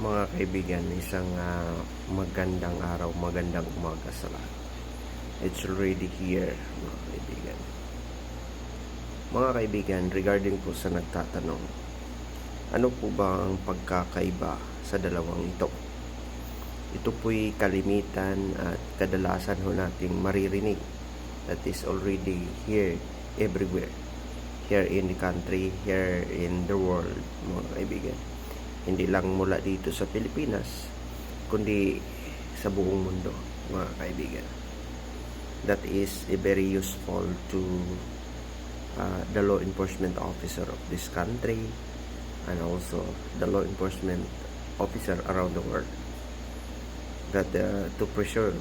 Mga kaibigan, isang ah, magandang araw, magandang umaga sa lahat. It's already here, mga kaibigan. Mga kaibigan, regarding po sa nagtatanong, ano po ba ang pagkakaiba sa dalawang ito? Ito po'y kalimitan at kadalasan ho nating maririnig that is already here everywhere. Here in the country, here in the world, mga kaibigan hindi lang mula dito sa Pilipinas kundi sa buong mundo mga kaibigan. That is a very useful to uh, the law enforcement officer of this country and also the law enforcement officer around the world. That uh, to preserve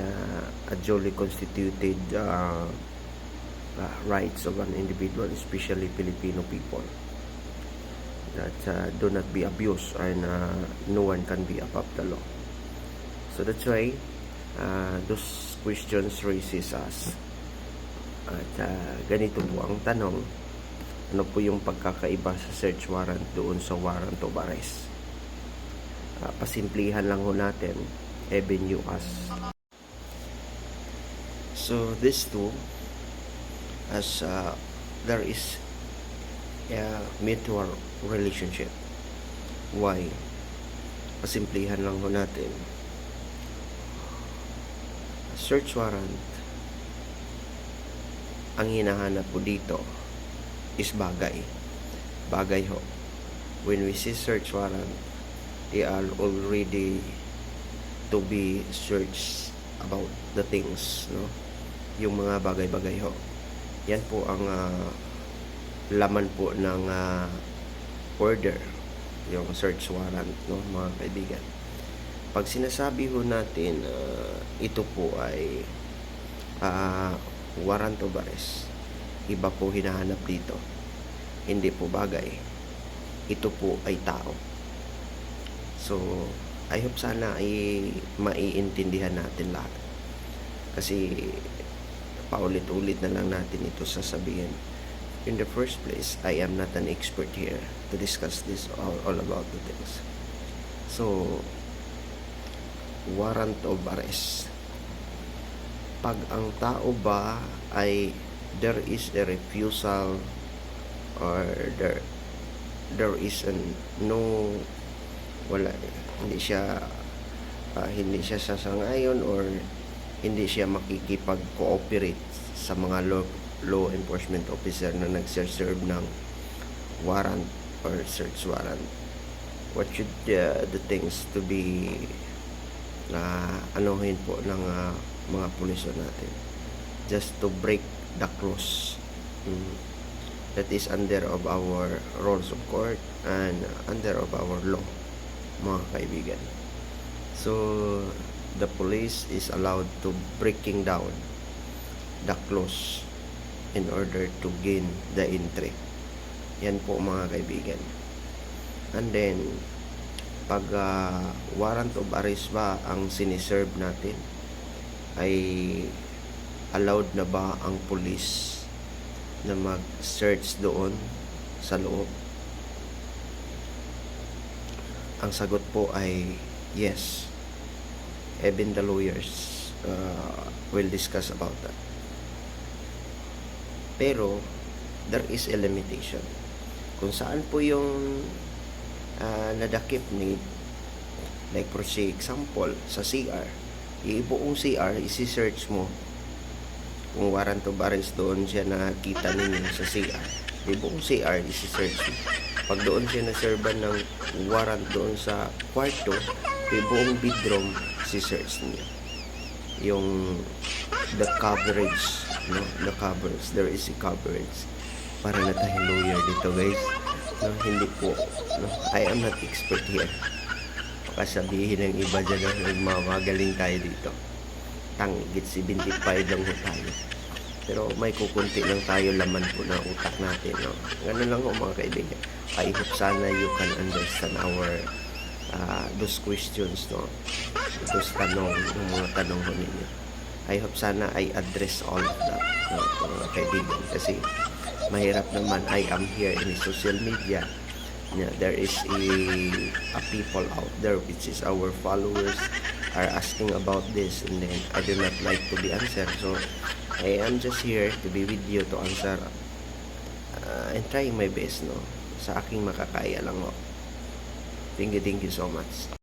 uh, a duly constituted uh, uh, rights of an individual especially Filipino people that uh, do not be abused and uh, no one can be above the law. So that's why uh, those questions raises us. At uh, ganito po ang tanong, ano po yung pagkakaiba sa search warrant doon sa warrant of arrest? Uh, pasimplihan lang ho natin, avenue as. So these two, as uh, there is a mutual relationship. Why? Pasimplihan lang ho natin. Search warrant, ang hinahanap po dito is bagay. Bagay ho. When we see search warrant, they are already to be searched about the things, no? Yung mga bagay-bagay ho. Yan po ang ah, laman po ng ah, order, yung search warrant, no, mga kaibigan. Pag sinasabi ho natin ah, ito po ay ah, warrant of arrest, iba po hinahanap dito. Hindi po bagay. Ito po ay tao. So, I hope sana ay maiintindihan natin lahat. Kasi paulit-ulit na lang natin ito sasabihin in the first place, I am not an expert here to discuss this all, all about the things. So, warrant of arrest. Pag ang tao ba ay there is a refusal or there there is an no wala hindi siya ah, hindi siya sasangayon or hindi siya makikipag-cooperate sa mga law, law enforcement officer na nagserve ng warrant or search warrant. What should uh, the things to be na anuhin po ng uh, mga puliso natin? Just to break the clause mm, that is under of our rules of court and under of our law, mga kaibigan. So, the police is allowed to breaking down the clause in order to gain the entry. Yan po mga kaibigan. And then, pag ah, warrant of arrest ba ang siniserve natin, ay allowed na ba ang police na mag-search doon sa loob? Ang sagot po ay yes. Even the lawyers uh, will discuss about that. Pero, there is a limitation. Kung saan po yung uh, nadakip ni, like for say example, sa CR, iibuong CR, isi-search mo kung warrant of arrest doon siya nakita ninyo sa CR. Ibuong CR, isi-search mo. Pag doon siya na-serban ng warrant doon sa kwarto, ibuong bedroom, si-search niyo. Yung the coverage, no? The coverage. There is a coverage. Para na tayong lawyer dito, guys. No, hindi po. No? I am not expert here. Baka sabihin ng iba dyan na nagmamagaling tayo dito. Tanggit 75 lang ho tayo. Pero may kukunti lang tayo laman po ng utak natin. No? Ganun lang ho mga kaibigan. I hope sana you can understand our uh, those questions, no? Those tanong, yung mga tanong ko ninyo. I hope sana I address all of that, no? mga kaibigan. Kasi mahirap naman, I am here in social media Yeah, there is a, a people out there which is our followers are asking about this and then I do not like to be answered. So I am just here to be with you to answer uh, and trying my best no sa aking makakaya lang no. Thank you, thank you so much.